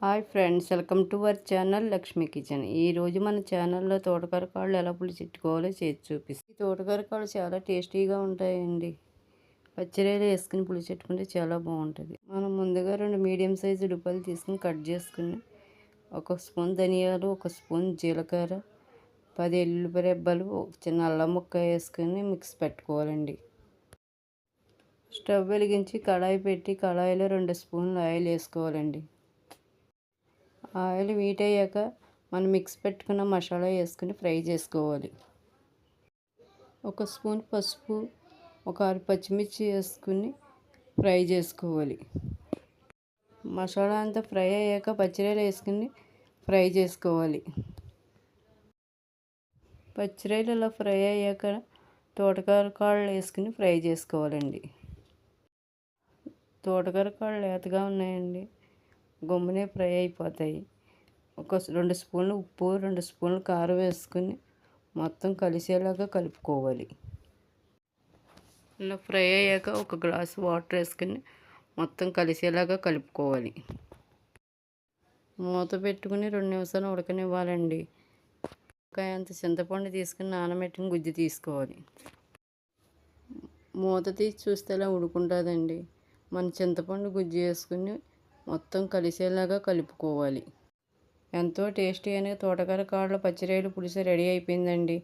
Hi friends welcome to our channel Lakshmi kitchen. ఈరోజు మన ఛానల్లో తోటకరకాళ్ళు ఎలా పులిచెట్టుకోవాలో చేసి చూపిస్తాం. ఈ తోటకరకాళ్ళు చాలా టేస్టీగా ఉంటాయండి. పచ్చిరేలు వేసుకుని పులిచెట్టుకుంటే చాలా బాగుంటుంది. మనం ముందుగా రెండు మీడియం సైజు ఉల్లిపాయలు తీసుకుని కట్ చేసుకుని ఒక స్పూన్ ధనియాలు ఒక స్పూన్ జీలకర్ర పది ఎల్లుల్లిపాయ రెబ్బలు చిన్న అల్లం ముక్క వేసుకుని మిక్స్ పెట్టుకోవాలండి. స్టవ్ వెలిగించి కడాయి పెట్టి కడాయిలో రెండు స్పూన్లు ఆయిల్ వేసుకోవాలండి. ఆయిల్ వీట్ అయ్యాక మనం మిక్స్ పెట్టుకున్న మసాలా వేసుకుని ఫ్రై చేసుకోవాలి. ఒక స్పూన్ పసుపు ఒక ఆరు పచ్చిమిర్చి వేసుకుని ఫ్రై చేసుకోవాలి. మసాలా అంతా ఫ్రై అయ్యాక పచ్చిరొయ్యలు వేసుకుని ఫ్రై చేసుకోవాలి. పచ్చిరొయ్యలు అలా ఫ్రై అయ్యాక తోటకూర కాళ్ళు వేసుకుని ఫ్రై చేసుకోవాలండి. తోటకూర కాళ్ళు లేతగా ఉన్నాయండి. గమ్మునే ఫ్రై అయిపోతాయి. ఒక రెండు స్పూన్లు ఉప్పు రెండు స్పూన్లు కారం వేసుకుని మొత్తం కలిసేలాగా కలుపుకోవాలి. ఇలా ఫ్రై అయ్యాక ఒక గ్లాస్ వాటర్ వేసుకుని మొత్తం కలిసేలాగా కలుపుకోవాలి. మూత పెట్టుకుని రెండు నిమిషాలు ఉడకనివ్వాలండి. అంత చింతపండు తీసుకుని నానబెట్టుకుని గుజ్జు తీసుకోవాలి. మూత తీసి చూస్తే అలా ఉడుకుంటుందండి. మన చింతపండు గుజ్జు వేసుకుని మొత్తం కలిసేలాగా కలుపుకోవాలి. ఎంతో టేస్టీ అయిన తోటకూర కాళ్ళ పచ్చిరాయలు పులుసు రెడీ అయిపోయిందండి.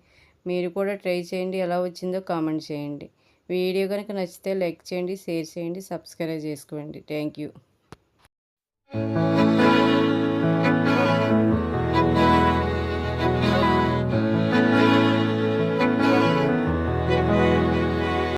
మీరు కూడా ట్రై చేయండి ఎలా వచ్చిందో కామెంట్ చేయండి. వీడియో కనుక నచ్చితే లైక్ చేయండి షేర్ చేయండి సబ్స్క్రైబ్ చేసుకోండి. Thank you.